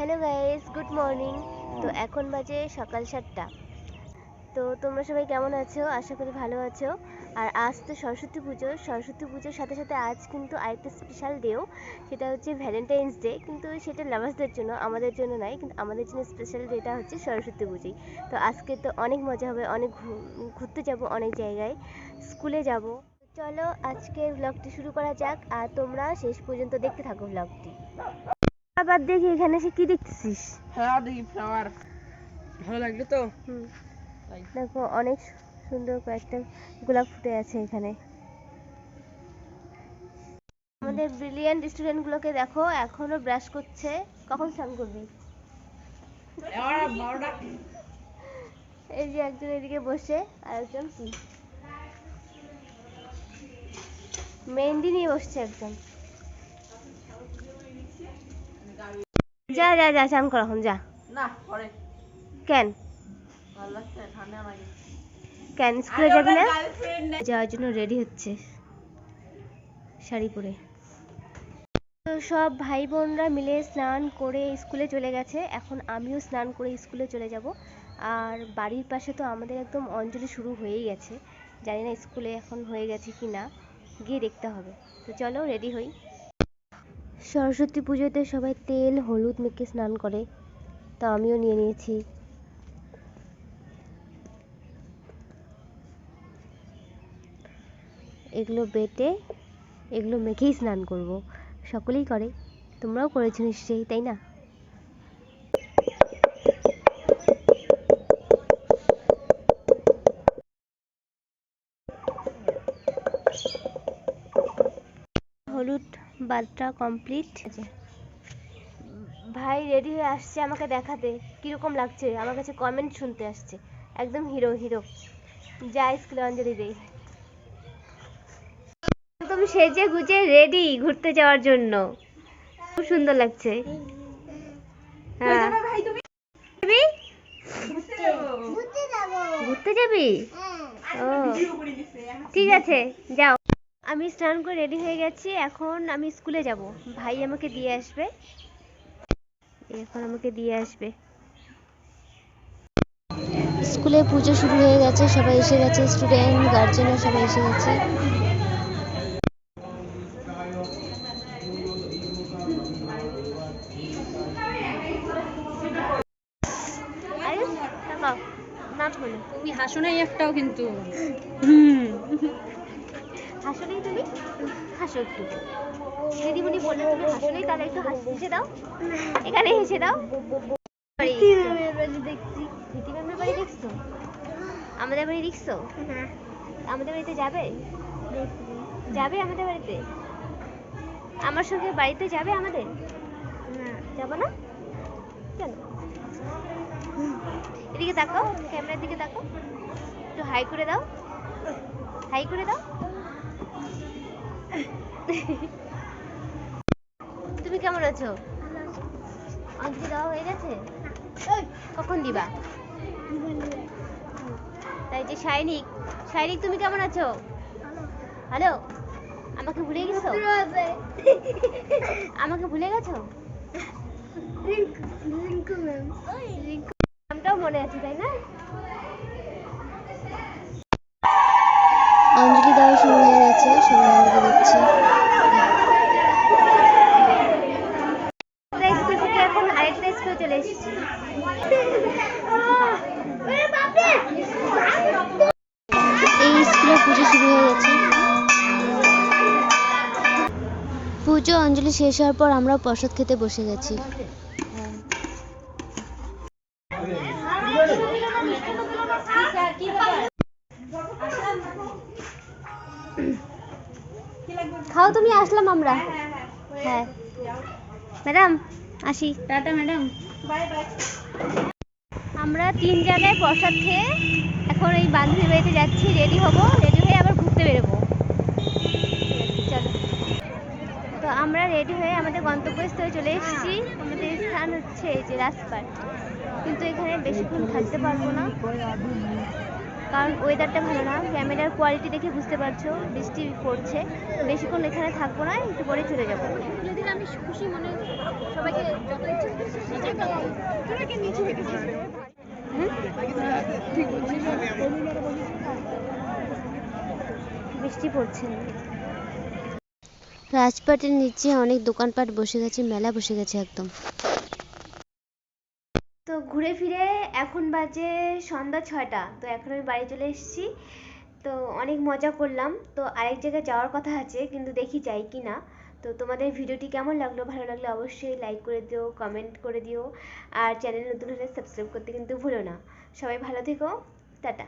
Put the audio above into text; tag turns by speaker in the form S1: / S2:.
S1: Hello guys good morning. তো এখন বাজে সকাল সাতটা। তো তোমরা সবাই কেমন আছো? আশা করি ভালো আছো। আর আজ তো সরস্বতী পুজো। সরস্বতী পুজোর সাথে সাথে আজ কিন্তু আরেকটা স্পেশাল ডেও সেটা হচ্ছে ভ্যালেন্টাইন্স ডে কিন্তু সেটা লাভার্সদের জন্য আমাদের জন্য নয় কিন্তু আমাদের জন্য স্পেশাল ডেটা হচ্ছে সরস্বতী পুজোই। তো আজকে তো অনেক মজা হবে অনেক ঘুরতে যাব অনেক জায়গায়। স্কুলে যাব। চলো আজকের ব্লগটি শুরু করা যাক। আর তোমরা শেষ পর্যন্ত দেখতে থাকো ব্লগটি আবার দেখি এখানে সে কি দেখতেছিস?
S2: ফ্লাওয়ার দেখি ফ্লাওয়ার ভালো লাগল তো?
S1: দেখো অনেক সুন্দর কয়েকটা গোলাপ ফুটে আছে এখানে। আমাদের ব্রিলিয়ান্ট স্টুডেন্টগুলোকে দেখো এখনও ব্রাশ করছে। কখন স্নান করবি? এই যে একজন এদিকে বসে আর একজন কি? মেহেন্দি নিয়ে বসছে একজন। যা যা যা স্নান কর এখন যা।
S2: না পরে।
S1: কেন?
S2: ভালো লাগছে ঠান্ডা লাগে।
S1: কেন স্কুলে যাবি না? যাওয়ার জন্য রেডি হচ্ছে। শাড়ি পরে। তো সব ভাই বোনরা মিলে স্নান করে স্কুলে চলে গেছে। এখন আমিও স্নান করে স্কুলে চলে যাব। আর বাড়ির পাশে তো আমাদের একদম অঞ্জলি শুরু হয়েই গেছে। জানি না স্কুলে এখন হয়ে গেছে কি না গিয়ে দেখতে হবে। তো চলো রেডি হই। সরস্বতী পুজোতে সবাই তেল, হলুদ মেখে স্নান করে। তো আমিও নিয়ে নিয়েছি। এগুলো বেটে, এগুলো মেখেই স্নান করব। সকলেই করে। তোমরাও করেছ নিশ্চয়ই, তাই না? হলুদ বাদটা কমপ্লিট ভাই রেডি হয়ে আসছে আমাকে দেখাতে। কীরকম লাগছে? আমার কাছে কমেন্ট শুনতে আসছে। একদম হিরো হিরো যা স্কুলে অঞ্জলি দেই। একদম সেজে গুজে রেডি ঘুরতে যাওয়ার জন্য। খুব সুন্দর লাগছে। হ্যাঁ।
S2: ভাই তুমি?
S1: যাবি? ঘুরতে যাবি। ও।
S2: ভিডিও করে দিছে
S1: ঠিক আছে যাও। আমি স্নান করে রেডি হয়ে গেছি এখন আমি স্কুলে যাব। ভাই আমাকে দিয়ে আসবে। এখন আমাকে দিয়ে আসবে। স্কুলে পুজো শুরু হয়ে গেছে সবাই এসে গেছে স্টুডেন্ট গার্জেনও সবাই এসে গেছে। বলো
S2: তুমি হাসো নাই একটাও কিন্তু।
S1: হাসো নেই তুমি? হাসো একটু। দিদিমণি বললে তুমি হাসো নেই তাহলে একটু হাস- হেসে দাও। এখানে হেসে দাও। দেখছি? প্রীতি ম্যামের বাড়ি দেখছ? আমাদের বাড়ি দেখছ? আমাদের বাড়িতে যাবে? যাবে আমাদের বাড়িতে? আমার সঙ্গে বাড়িতে যাবে আমাদের? যাব না? কেন? এদিকে তাকাও ক্যামেরার দিকে তাকাও। একটু হাই করে দাও। হাই করে দাও। তুমি কেমন আছো? অঞ্জলি দেওয়া হয়ে গেছে? কখন দিবা? তাই যে শাইনিক শাইনিক তুমি কেমন আছো? হ্যালো? আমাকে ভুলে গেছো? আমাকে ভুলে গেছো? রিঙ্কু নামটাও মনে আছে তাই না? অঞ্জলি দেওয়া শুরু হয়ে গেছে সবাই অঞ্জলি দিচ্ছে। আমরা স্কুল এখন আরেকটা স্কুলে চলে এসেছি। এই স্কুলে পুজো শুরু হয়ে গেছে। পুজো অঞ্জলি শেষ হওয়ার পর আমরা প্রসাদ খেতে বসে গেছি। খাও তুমি আসলাম আমরা। হ্যাঁ ম্যাডাম আসি।
S2: Tata madam.
S1: আমরা তিন জায়গায় প্রসাদ খেয়ে এখন এই বান্ধবী বাড়িতে যাচ্ছি রেডি হব রেডি হয়ে আবার ঘুরতে বেরোবো। চলো। তো আমরা রেডি হয়ে আমাদের গন্তব্যস্থলে চলে এসেছি। আমাদের স্থান হচ্ছে এই যে রাজপাট কিন্তু এখানে বেশিক্ষণ থাকতে পারব না। কারণ ওয়েদারটা ভালো না। ক্যামেরার কোয়ালিটি দেখে বুঝতে পারছ বৃষ্টি পড়ছে। বেশিক্ষণ এখানে থাকব না একটু পরে চলে যাব।
S2: যদি আমি খুশি মনে সবাইকে যত ইচ্ছে
S1: বৃষ্টি পড়ছে। রাজপাটের নিচে অনেক দোকানপাট বসে গেছে মেলা বসে গেছে একদম। তো ঘুরে ফিরে এখন বাজে সন্ধ্যা ছয়টা, তো এখন আমি বাড়ি চলে এসেছি। তো অনেক মজা করলাম। তো আরেক জায়গায় যাওয়ার কথা আছে, কিন্তু দেখি যাই কি না। তো তোমাদের ভিডিওটি কেমন লাগল, ভালো লাগলে অবশ্যই লাইক করে দিও কমেন্ট করে দিও। আর চ্যানেল নতুন হলে সাবস্ক্রাইব করতে কিন্তু ভুলো না। সবাই ভালো থেকো, টাটা।